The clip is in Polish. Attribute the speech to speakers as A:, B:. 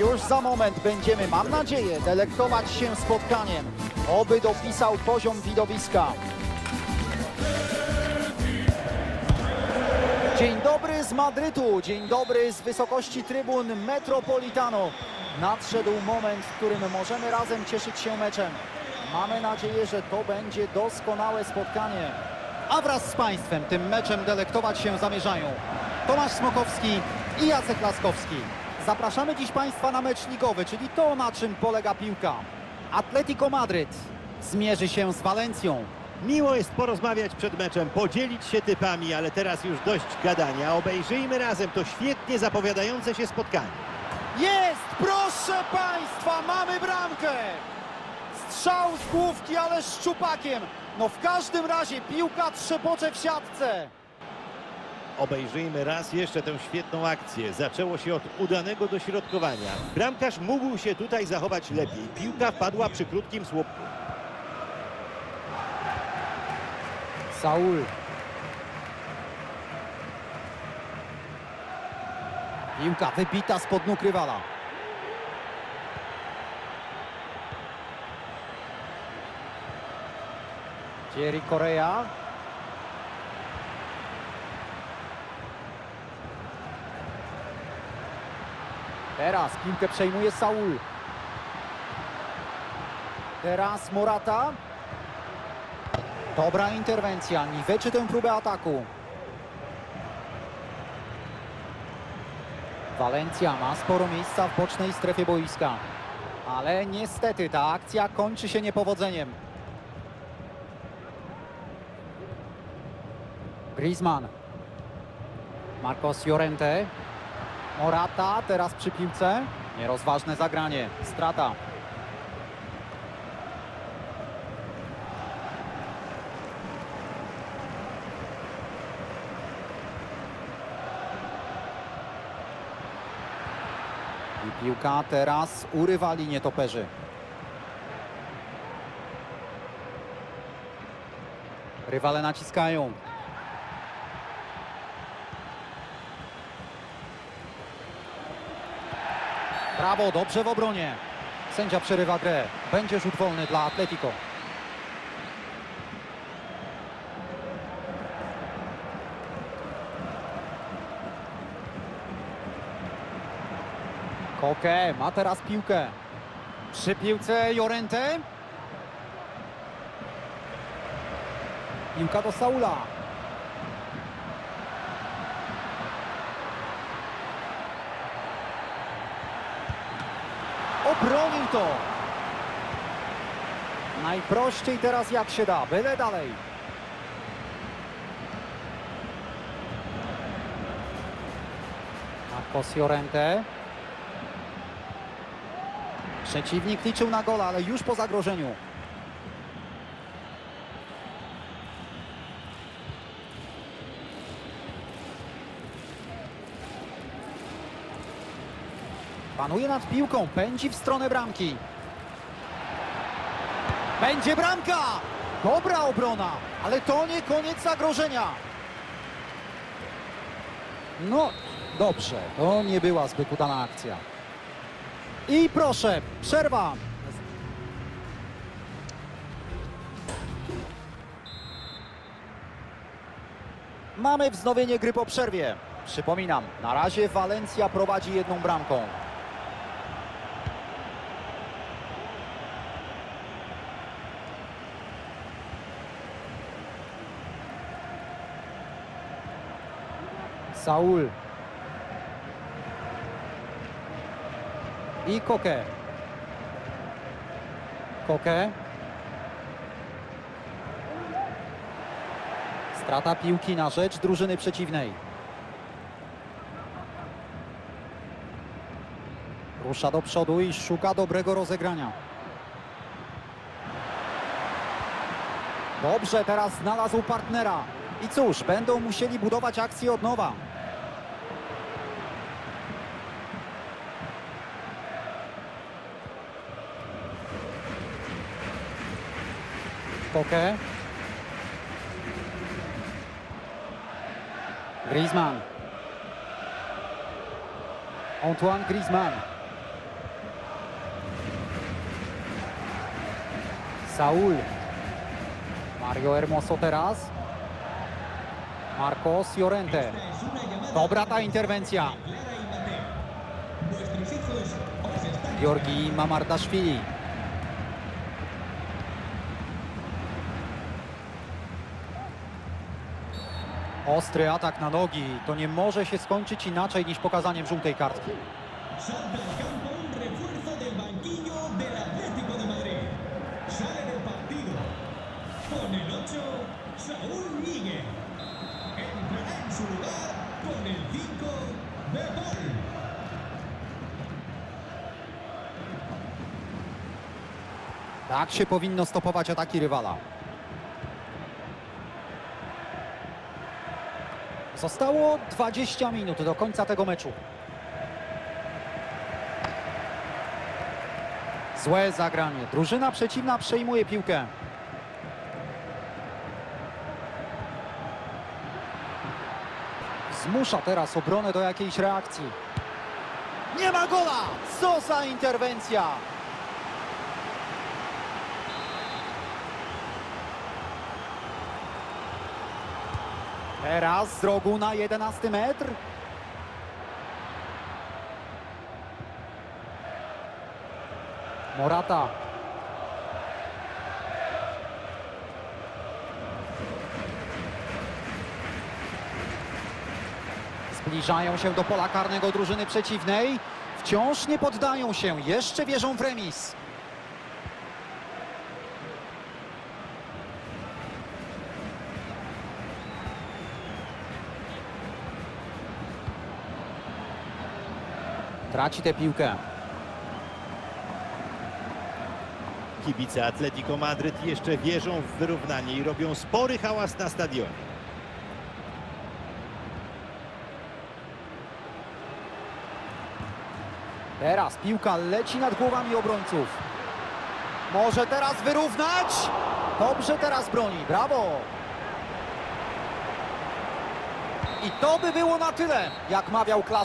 A: Już za moment będziemy, mam nadzieję, delektować się spotkaniem. Oby dopisał poziom widowiska. Dzień dobry z Madrytu, dzień dobry z wysokości trybun Metropolitano. Nadszedł moment, w którym możemy razem cieszyć się meczem. Mamy nadzieję, że to będzie doskonałe spotkanie. A wraz z Państwem tym meczem delektować się zamierzają Tomasz Smokowski i Jacek Laskowski. Zapraszamy dziś Państwa na mecz ligowy, czyli to, na czym polega piłka. Atletico Madryt zmierzy się z Walencją.
B: Miło jest porozmawiać przed meczem, podzielić się typami, ale teraz już dość gadania. Obejrzyjmy razem to świetnie zapowiadające się spotkanie.
A: Jest, proszę Państwa, mamy bramkę! Strzał z główki, ale szczupakiem. No w każdym razie piłka trzepocze w siatce.
B: Obejrzyjmy raz jeszcze tę świetną akcję. Zaczęło się od udanego dośrodkowania. Bramkarz mógł się tutaj zachować lepiej. Piłka wpadła przy krótkim słupku.
A: Saul. Piłka wybita spod nóg rywala. Thierry Correa. Teraz piłkę przejmuje Saul. Teraz Morata. Dobra interwencja, niweczy tę próbę ataku. Walencja ma sporo miejsca w bocznej strefie boiska. Ale niestety ta akcja kończy się niepowodzeniem. Griezmann. Marcos Llorente. Morata teraz przy piłce. Nierozważne zagranie. Strata. I piłka teraz urywa linię toperzy. Rywale naciskają. Brawo, dobrze w obronie. Sędzia przerywa grę. Będzie rzut wolny dla Atletico. Koke ma teraz piłkę. Przy piłce Jorente. Piłka do Saula. Obronił to. Najprościej teraz jak się da. Byle dalej. Marcos Jorente. Przeciwnik liczył na gola, ale już po zagrożeniu. Panuje nad piłką, pędzi w stronę bramki. Będzie bramka! Dobra obrona, ale to nie koniec zagrożenia. No, dobrze, to nie była zbyt udana akcja. I proszę, przerwa. Mamy wznowienie gry po przerwie. Przypominam, na razie Walencja prowadzi jedną bramką. Saul. I Koke. Koke. Strata piłki na rzecz drużyny przeciwnej. Rusza do przodu i szuka dobrego rozegrania. Dobrze, teraz znalazł partnera. I cóż, będą musieli budować akcję od nowa. Poke. Griezmann. Antoine Griezmann. Saul. Mario Hermoso teraz. Marcos Llorente. Dobra ta interwencja. Georgi Mamardaszwili. Ostry atak na nogi. To nie może się skończyć inaczej niż pokazaniem żółtej kartki.
C: Salta al campo un refuerzo del
A: Zostało 20 minut do końca tego meczu. Złe zagranie. Drużyna przeciwna przejmuje piłkę. Zmusza teraz obronę do jakiejś reakcji. Nie ma gola! Co za interwencja! Teraz z rogu na 11 metr. Morata. Zbliżają się do pola karnego drużyny przeciwnej. Wciąż nie poddają się, jeszcze wierzą w remis. Traci tę piłkę.
B: Kibice Atletico Madryt jeszcze wierzą w wyrównanie i robią spory hałas na stadionie.
A: Teraz piłka leci nad głowami obrońców. Może teraz wyrównać? Dobrze teraz broni, brawo! I to by było na tyle, jak mawiał klas.